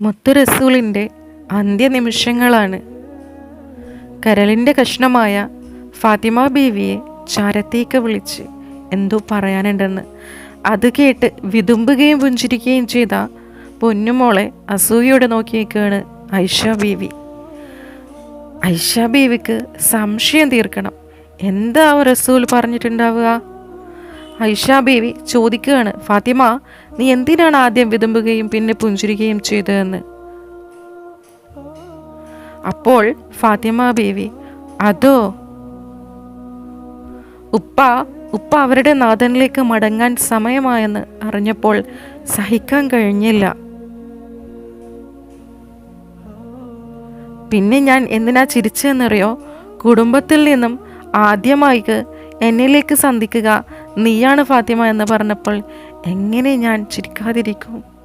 മുത്തു റസൂലിന്റെ അന്ത്യനിമിഷങ്ങളാണ്. കരളിന്റെ കഷ്ണമായ ഫാത്തിമ ബീവിയെ ചാരത്തേക്ക് വിളിച്ച് എന്തോ പറയാനുണ്ടെന്ന്. അത് കേട്ട് വിതുമ്പുകയും പുഞ്ചിരിക്കുകയും ചെയ്ത പൊന്നുമോളെ അസൂയോടെ നോക്കിയേക്കാണ് ഐഷ ബീവി. ഐഷ ബീവിക്ക് സംശയം തീർക്കണം. എന്താ റസൂൽ പറഞ്ഞിട്ടുണ്ടാവുക? ഐഷ ബേബി ചോദിക്കുകയാണ് ഫാത്തിമ നീ എന്തിനാണ് ആദ്യം വിതുമ്പുകയും പിന്നെ പുഞ്ചിരിക്കുകയും ചെയ്തതെന്ന്? അപ്പോൾ ഫാത്തിമ ബേബി അതോ? ഉപ്പ ഉപ്പ അവരുടെ നാഥനിലേക്ക് മടങ്ങാൻ സമയമായെന്ന് അറിഞ്ഞപ്പോൾ സഹിക്കാൻ കഴിഞ്ഞില്ല. പിന്നെ ഞാൻ എന്തിനാ ചിരിച്ചതെന്നറിയോ? കുടുംബത്തിൽ നിന്നും ആദ്യമായിട്ട് എന്നിലേക്ക് സന്ധിക്കുക നീയാണ് ഫാത്തിമ എന്ന് പറഞ്ഞപ്പോൾ എങ്ങനെ ഞാൻ ചിരിക്കാതിരിക്കും?